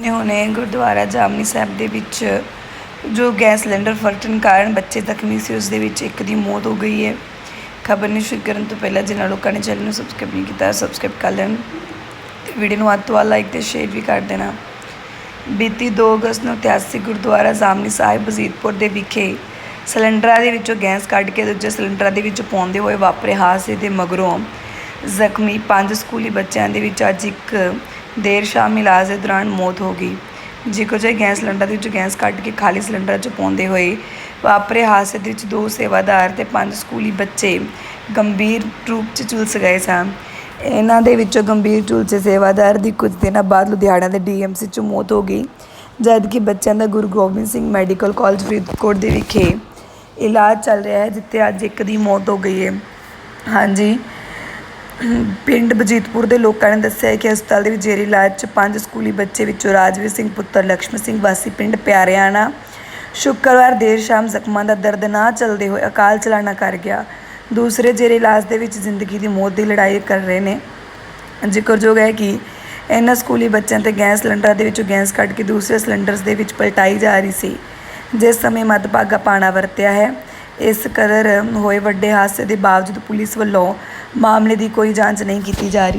ਨੇ ਹੁਣੇ ਗੁਰਦੁਆਰਾ ਜਾਮਨੀ ਸਾਹਿਬ ਦੇ ਵਿੱਚ, ਜੋ ਗੈਸ ਸਿਲੰਡਰ ਫਟਣ ਕਾਰਨ ਬੱਚੇ ਜ਼ਖਮੀ ਸੀ, ਉਸ ਦੇ ਵਿੱਚ ਇੱਕ ਦੀ ਮੌਤ ਹੋ ਗਈ ਹੈ। ਖਬਰ ਨੂੰ ਸ਼ੁਰੂ ਕਰਨ ਤੋਂ ਪਹਿਲਾਂ ਜਿਨ੍ਹਾਂ ਲੋਕਾਂ ਨੇ ਚੈਨਲ ਨੂੰ ਸਬਸਕ੍ਰਾਈਬ ਨਹੀਂ ਕੀਤਾ, ਸਬਸਕ੍ਰਾਈਬ ਕਰ ਲੈਣ ਤੇ ਵੀਡੀਓ ਨੂੰ ਵੱਧ ਤੋਂ ਵੱਧ ਲਾਈਕ ਤੇ ਸ਼ੇਅਰ ਵੀ ਕਰ ਦੇਣਾ। ਬੀਤੀ 2 ਅਗਸਤ ਨੂੰ ਇਤਿਹਾਸਿਕ ਗੁਰਦੁਆਰਾ ਜਾਮਨੀ ਸਾਹਿਬ ਬਜ਼ੀਤਪੁਰ ਦੇ ਵਿਖੇ ਸਿਲੰਡਰਾਂ ਦੇ ਵਿੱਚੋਂ ਗੈਸ ਕੱਢ ਕੇ ਦੂਜੇ ਸਿਲੰਡਰਾਂ ਦੇ ਵਿੱਚ ਪਾਉਂਦੇ ਹੋਏ ਵਾਪਰੇ ਹਾਦਸੇ ਦੇ ਮਗਰੋਂ ਜ਼ਖਮੀ ਪੰਜ ਸਕੂਲੀ ਬੱਚਿਆਂ ਦੇ ਵਿੱਚ ਅੱਜ ਇੱਕ ਦੇਰ ਸ਼ਾਮ ਇਲਾਜ ਦੇ ਦੌਰਾਨ ਮੌਤ ਹੋ ਗਈ। ਜਿਕੋ ਜੇ ਗੈਸ ਸਿਲੰਡਰ ਦੇ ਵਿੱਚ ਗੈਸ ਕੱਢ ਕੇ ਖਾਲੀ ਸਿਲੰਡਰ 'ਚ ਪਾਉਂਦੇ ਹੋਏ ਵਾਪਰੇ ਹਾਦਸੇ ਦੇ ਵਿੱਚ ਦੋ ਸੇਵਾਦਾਰ ਤੇ ਪੰਜ ਸਕੂਲੀ ਬੱਚੇ ਗੰਭੀਰ ਰੂਪ 'ਚ ਝੁਲਸ ਗਏ ਸਨ। ਇਹਨਾਂ ਦੇ ਵਿੱਚੋਂ ਗੰਭੀਰ ਝੁਲਸੇ ਸੇਵਾਦਾਰ ਦੀ ਕੁਝ ਦਿਨਾਂ ਬਾਅਦ ਲੁਧਿਆਣਾ ਦੇ ਡੀਐਮਸੀ 'ਚ ਮੌਤ ਹੋ ਗਈ, ਜਦਕਿ ਬੱਚਿਆਂ ਦਾ ਗੁਰੂ ਗੋਬਿੰਦ ਸਿੰਘ ਮੈਡੀਕਲ ਕਾਲਜ ਫਰੀਦਕੋਟ ਦੇ ਵਿਖੇ ਇਲਾਜ ਚੱਲ ਰਿਹਾ ਹੈ, ਜਿੱਥੇ ਅੱਜ ਇੱਕ ਦੀ ਮੌਤ ਹੋ ਗਈ ਹੈ। ਹਾਂਜੀ ਪਿੰਡ ਬਜੀਤਪੁਰ ਦੇ ਲੋਕਾਂ ਨੇ ਦੱਸਿਆ ਕਿ ਹਸਪਤਾਲ ਦੇ ਵਿੱਚ ਜੇਰੀ ਇਲਾਜ 'ਚ ਪੰਜ ਸਕੂਲੀ ਬੱਚੇ ਵਿੱਚੋਂ ਰਾਜਵੀਰ ਸਿੰਘ, ਪੁੱਤਰ ਲక్ష్ਮਣ ਸਿੰਘ, ਵਾਸੀ ਪਿੰਡ ਪਿਆਰਿਆਣਾ। ਸ਼ੁੱਕਰਵਾਰ ਦੇਰ ਸ਼ਾਮ ਜ਼ਖਮਾਂ ਦਾ ਦਰਦ ਨਾ ਚੱਲਦੇ ਹੋਏ ਅਕਾਲ ਚਲਾਣਾ ਕਰ ਗਿਆ। ਦੂਸਰੇ ਜੇਰੇ ਇਲਾਜ ਦੇ ਵਿੱਚ ਜ਼ਿੰਦਗੀ ਦੀ ਮੌਤ ਦੀ ਲੜਾਈ ਕਰ ਰਹੇ ਨੇ। ਜ਼ਿਕਰਯੋਗ ਹੈ ਕਿ ਇਹਨਾਂ ਸਕੂਲੀ ਬੱਚਿਆਂ ਤੇ ਗੈਸ ਸਿਲੰਡਰਾਂ ਦੇ ਵਿੱਚੋਂ ਗੈਸ ਕੱਢ ਕੇ ਦੂਸਰੇ ਸਿਲੰਡਰਸ ਦੇ ਵਿੱਚ ਪਲਟਾਈ ਜਾ ਰਹੀ ਸੀ, ਜਿਸ ਸਮੇਂ ਮੱਧਭਾਗਾ ਪਾਣਾ ਵਰਤਿਆ ਹੈ। ਇਸ ਕਦਰ ਹੋਏ ਵੱਡੇ ਹਾਦਸੇ ਦੇ ਬਾਵਜੂਦ ਪੁਲਿਸ ਵੱਲੋਂ ਮਾਮਲੇ ਦੀ ਕੋਈ ਜਾਂਚ ਨਹੀਂ ਕੀਤੀ ਜਾ ਰਹੀ।